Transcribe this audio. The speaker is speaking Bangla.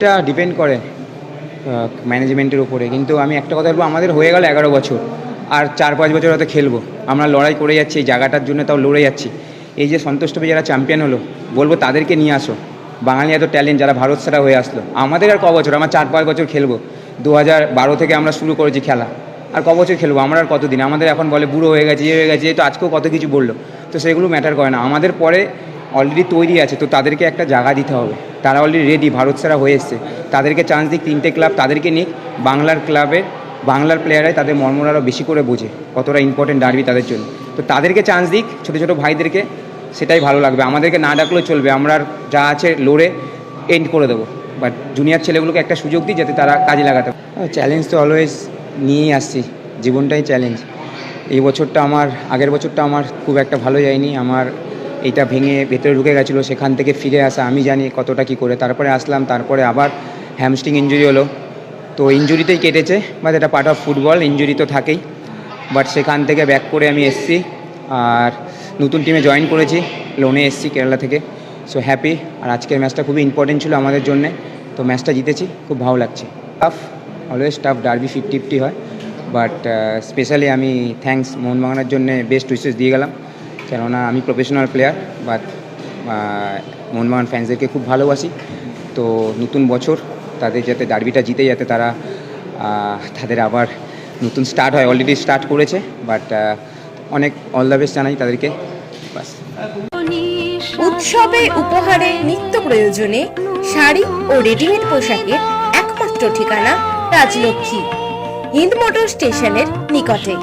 এটা ডিপেন্ড করে ম্যানেজমেন্টের উপরে। কিন্তু আমি একটা কথা বলব, আমাদের হয়ে গেল এগারো বছর, আর চার পাঁচ বছর হয়তো খেলব। আমরা লড়াই করে যাচ্ছি, এই জায়গাটার জন্য তাও লড়ে যাচ্ছি। এই যে সন্তোষ ট্রফি যারা চ্যাম্পিয়ন হলো, বলব তাদেরকে নিয়ে আসো। বাঙালি এত ট্যালেন্ট যারা ভারত সেরা হয়ে আসলো। আমাদের আর ক বছর? আমরা চার পাঁচ বছর খেলব। দু হাজার বারো থেকে আমরা শুরু করেছি খেলা। আর ক বছর খেলব? আমরা আর কতদিন? আমাদের এখন বলে বুড়ো হয়ে গেছে ইয়ে হয়ে গেছে তো আজকেও কত কিছু বলল। তো সেগুলো ম্যাটার করে না। আমাদের পরে অলরেডি তৈরি আছে, তো তাদেরকে একটা জায়গা দিতে হবে। তারা অলরেডি রেডি ভারত সেরা হয়ে এসছে। তাদেরকে চান্স দিক, তিনটে ক্লাব তাদেরকে নিক। বাংলার ক্লাবের বাংলার প্লেয়ারাই তাদের মর্মর আরও বেশি করে বোঝে, কতটা ইম্পর্টেন্ট ডারবি তাদের জন্য। তো তাদেরকে চান্স দিক, ছোটো ছোটো ভাইদেরকে, সেটাই ভালো লাগবে। আমাদেরকে না ডাকলেও চলবে, আমরা যা আছে লড়ে এন্ড করে দেবো। বাট জুনিয়র ছেলেগুলোকে একটা সুযোগ দিই যাতে তারা কাজে লাগাতে চ্যালেঞ্জ তো অলওয়েজ নিয়েই আসছি, জীবনটাই চ্যালেঞ্জ এই বছরটা আমার, আগের বছরটা আমার খুব একটা ভালো যায়নি। আমার এইটা ভেঙে ভেতরে ঢুকে গেছিল, সেখান থেকে ফিরে আসা, আমি জানি কতটা কি করে। তারপরে আসলাম, তারপরে আবার হ্যামস্ট্রিং ইঞ্জুরি হলো। তো ইঞ্জুরিতেই কেটেছে বাট এটা পার্ট অফ ফুটবল ইঞ্জুরি তো থাকেই। বাট সেখান থেকে ব্যাক করে আমি এসছি, আর নতুন টিমে জয়েন করেছি লোনে এসছি কেরালা থেকে। সো হ্যাপি আর আজকের ম্যাচটা খুবই ইম্পর্টেন্ট ছিল আমাদের জন্য। তো ম্যাচটা জিতেছি, খুব ভালো লাগছে। Tough always tough derby fifty fifty হয় বাট স্পেশালি আমি থ্যাঙ্কস মোহনবাগানের জন্য বেস্ট উইসেস দিয়ে গেলাম। কেননা আমি প্রফেশনাল প্লেয়ার বাট মোহনবাগান ফ্যান্সদেরকে খুব ভালোবাসি। তো নতুন বছর তাদের যাতে ডার্বিটা জিতে যাতে তারা তাদের আবার নতুন স্টার্ট হয়। অলরেডি স্টার্ট করেছে বাট অনেক অল দ্য বেস্ট জানাই তাদেরকে। উৎসবে উপহারে নিত্য প্রয়োজনে শাড়ি ও রেডিমেড পোশাকের একমাত্র ঠিকানা রাজলক্ষ্মী, হিন্দ মোটর স্টেশনের নিকটে।